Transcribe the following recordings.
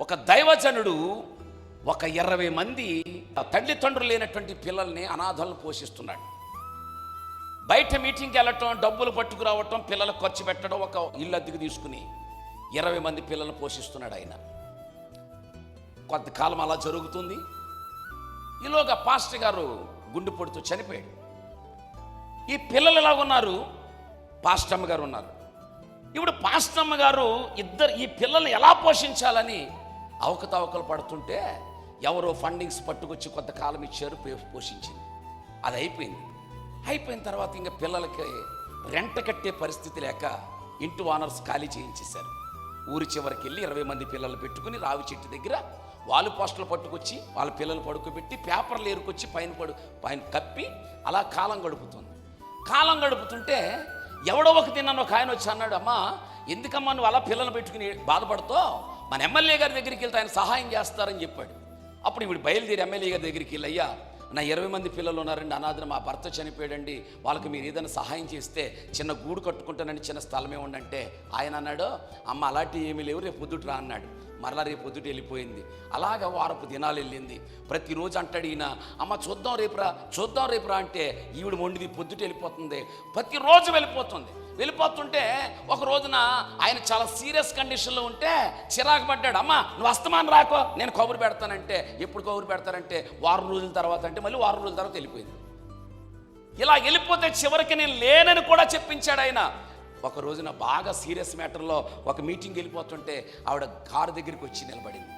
ఒక దైవజనుడు ఒక ఇరవై మంది తల్లిదండ్రులు లేనటువంటి పిల్లల్ని అనాథలను పోషిస్తున్నాడు. బయట మీటింగ్కి వెళ్ళటం డబ్బులు పట్టుకురావటం పిల్లలకు ఖర్చు పెట్టడం ఒక ఇల్లు అద్దెకు తీసుకుని ఇరవై మంది పిల్లలను పోషిస్తున్నాడు ఆయన. కొంతకాలం అలా జరుగుతుంది. ఈలోగా పాస్టర్ గారు గుండు పొడుతూ చనిపోయాడు. ఈ పిల్లలు ఎలా ఉన్నారు? పాస్టమ్మ గారు ఉన్నారు. ఇప్పుడు పాస్టమ్మ గారు ఇద్దరు ఈ పిల్లల్ని ఎలా పోషించాలని అవకతవకలు పడుతుంటే ఎవరో ఫండింగ్స్ పట్టుకొచ్చి కొంతకాలం ఇచ్చారు పే- పోషించింది. అది అయిపోయింది. అయిపోయిన తర్వాత ఇంకా పిల్లలకి రెంట కట్టే పరిస్థితి లేక ఇంటి ఓనర్స్ ఖాళీ చేయించేశారు. ఊరి చివరికి వెళ్ళి ఇరవై మంది పిల్లలు పెట్టుకుని రావి చెట్టు దగ్గర వాళ్ళు పోస్టులు పట్టుకొచ్చి వాళ్ళ పిల్లలు పడుకోబెట్టి పేపర్లు ఏరుకొచ్చి పైన పడు పైన కప్పి అలా కాలం గడుపుతుంది. కాలం గడుపుతుంటే ఎవడో ఒక తిన్నాను ఒక ఆయన వచ్చి అన్నాడు అమ్మా ఎందుకమ్మా నువ్వు అలా పిల్లలు పెట్టుకుని బాధపడతావు? మన ఎమ్మెల్యే గారి దగ్గరికి వెళ్తే ఆయన సహాయం చేస్తారని చెప్పాడు. అప్పుడు ఇప్పుడు బయలుదేరి ఎమ్మెల్యే గారి దగ్గరికి వెళ్ళి అయ్యా నా ఇరవై మంది పిల్లలు ఉన్నారండి అనాథన మా భర్త చనిపోయాడండి వాళ్ళకి మీరు ఏదైనా సహాయం చేస్తే చిన్న గూడు కట్టుకుంటానండి చిన్న స్థలమే ఉండంటే. ఆయన అన్నాడు అమ్మ అలాంటివి ఏమీ లేవు రేపు పొద్దుట రా అన్నాడు. మరలా రేపు పొద్దుట వెళ్ళిపోయింది. అలాగ వారపు దినాలు వెళ్ళింది. ప్రతిరోజు అంటాడు ఈయన అమ్మ చూద్దాం రేపురా చూద్దాం రేపురా అంటే ఈవిడ మొండిది పొద్దుట వెళ్ళిపోతుంది. ప్రతిరోజు వెళ్ళిపోతుంది. వెళ్ళిపోతుంటే ఒక రోజున ఆయన చాలా సీరియస్ కండిషన్లో ఉంటే చిరాకు పడ్డాడు. అమ్మ నువ్వు అస్తమానం రాకో నేను కబురు పెడతానంటే ఎప్పుడు కబురు పెడతానంటే వారం రోజుల తర్వాత అంటే మళ్ళీ వారం రోజుల తర్వాత వెళ్ళిపోయింది. ఇలా వెళ్ళిపోతే చివరికి నేను లేనని కూడా చెప్పించాడు ఆయన. ఒక రోజున బాగా సీరియస్ మ్యాటర్లో ఒక మీటింగ్ వెళ్ళిపోతుంటే ఆవిడ కారు దగ్గరికి వచ్చి నిలబడింది.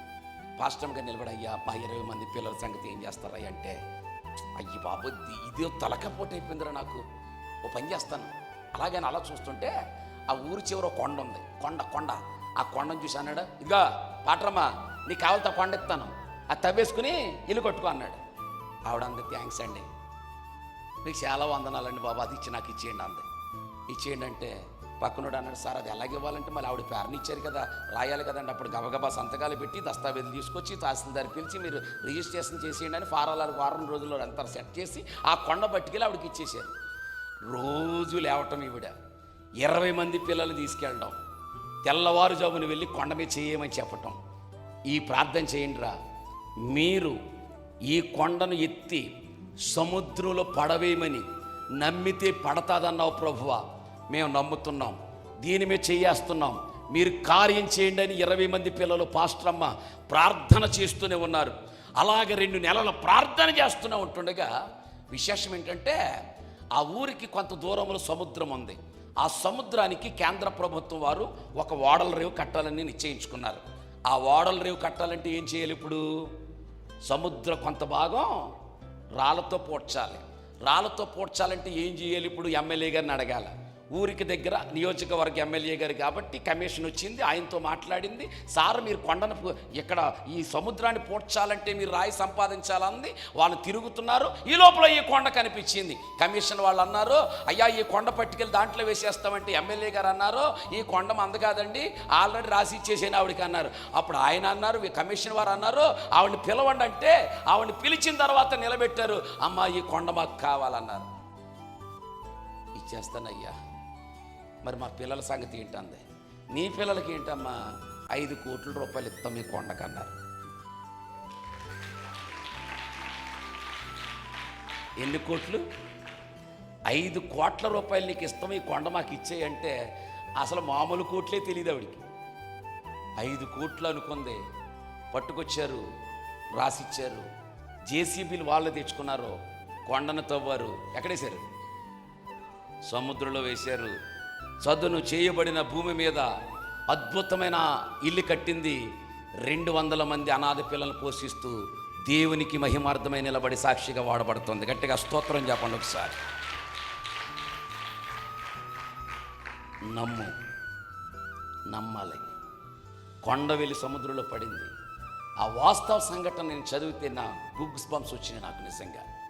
పాస్టమ్గా నిలబడి అయ్యా మా ఇరవై మంది పిల్లల సంగతి ఏం చేస్తారా అంటే అయ్యి బాబు ఇది- ఇదే తలకపోటు అయిపోయిందిరా నాకు. ఓ పని చేస్తాను. అలాగని అలా చూస్తుంటే ఆ ఊరి చివర కొండ ఉంది. కొండ కొండ. ఆ కొండను చూసి అన్నాడు ఇదిగా పాటరమ్మా నీకు కావాలితో కొండ ఎత్తాను అది తవ్వేసుకుని ఇల్లు కట్టుకో అన్నాడు. ఆవిడ అంది థ్యాంక్స్ అండి. మీకు చాలా వందనాలండి బాబా అది ఇచ్చి నాకు ఇచ్చేయండి అంది. ఇచ్చేయండి అంటే పక్కనోడు అన్నాడు సార్ అది ఎలాగ ఇవ్వాలంటే మళ్ళీ ఆవిడ పేరుని ఇచ్చారు కదా రాయాలి కదండి. అప్పుడు గబగబా సంతకాలు పెట్టి దస్తావేజులు తీసుకొచ్చి తహసీల్దార్ పిలిచి మీరు రిజిస్ట్రేషన్ చేసేయండి అని ఫారాలు వారం రోజుల్లో అంతా సెట్ చేసి ఆ కొండ పట్టుకెళ్ళి ఆవిడకి ఇచ్చేసారు రోజు లేవటం ఈవిడ. ఇరవై మంది పిల్లలు తీసుకెళ్ళడం. తెల్లవారుజామున వెళ్ళి కొండ మీద చేయమని చెప్పటం. ఈ ప్రార్థన చేయండిరా. మీరు ఈ కొండను ఎత్తి సముద్రంలో పడవేయమని నమ్మితే పడతాదన్నావు ప్రభువా. మేము నమ్ముతున్నాం. దీని మీద చేయేస్తున్నాం. మీరు కార్యం చేయండి అని ఇరవై మంది పిల్లలు పాస్టరమ్మ ప్రార్థన చేస్తూనే ఉన్నారు. అలాగే రెండు నెలల ప్రార్థన చేస్తూనే ఉంటుండగా విశేషం ఏంటంటే ఆ ఊరికి కొంత దూరంలో సముద్రం ఉంది. ఆ సముద్రానికి కేంద్ర ప్రభుత్వం వారు ఒక ఓడల రేవు కట్టాలని నిశ్చయించుకున్నారు. ఆ ఓడల రేవు కట్టాలంటే ఏం చేయాలి ఇప్పుడు? సముద్ర కొంత భాగం రాళ్ళతో పోడ్చాలి. రాళ్ళతో పోడ్చాలంటే ఏం చేయాలి ఇప్పుడు? ఎమ్మెల్యే గారిని అడగాలి. ఊరికి దగ్గర నియోజకవర్గ ఎమ్మెల్యే గారు కాబట్టి కమిషన్ వచ్చింది ఆయనతో మాట్లాడింది. సార్ మీరు కొండను ఇక్కడ ఈ సముద్రాన్ని పోడ్చాలంటే మీరు రాయి సంపాదించాలంది. వాళ్ళు తిరుగుతున్నారు. ఈ లోపల ఈ కొండ కనిపించింది. కమిషన్ వాళ్ళు అన్నారు అయ్యా ఈ కొండ పట్టుకెళ్ళి దాంట్లో వేసేస్తామంటే ఎమ్మెల్యే గారు అన్నారు ఈ కొండ అందకాదండి ఆల్రెడీ రాసి ఇచ్చేసాను ఆవిడకి అన్నారు. అప్పుడు ఆయన అన్నారు ఈ కమిషన్ వారు అన్నారు ఆవిడని పిలవండి అంటే ఆవిడని పిలిచిన తర్వాత నిలబెట్టారు. అమ్మా ఈ కొండ మాకు కావాలన్నారు. ఇచ్చేస్తానయ్యా. మరి మా పిల్లల సంగతి ఏంటంది? నీ పిల్లలకి ఏంటమ్మా? ఐదు కోట్ల రూపాయలు ఇస్తాం మీ కొండకన్నారు. ఎన్ని కోట్లు? ఐదు కోట్ల రూపాయలు నీకు ఇస్తాం ఈ కొండ మాకు ఇచ్చేయంటే అసలు మామూలు కోట్లే తెలియదు ఆవిడికి. ఐదు కోట్లు అనుకుంది. పట్టుకొచ్చారు రాసిచ్చారు. జేసీబీలు వాళ్ళు తెచ్చుకున్నారు. కొండను తవ్వారు. ఎక్కడేశారు? సముద్రంలో వేశారు. సదును చేయబడిన భూమి మీద అద్భుతమైన ఇల్లు కట్టింది. రెండు వందల మంది అనాథ పిల్లలు పోషిస్తూ దేవునికి మహిమార్థమై నిలబడి సాక్షిగా వాడబడుతుంది. గట్టిగా స్తోత్రం చెప్పండి ఒకసారి. నమ్ము నమ్మాలి. కొండ వెళ్ళి సముద్రంలో పడింది. ఆ వాస్తవ సంఘటన నేను చదివితే నా గుగ్స్ బంప్స్ వచ్చినాయి నాకు నిజంగా.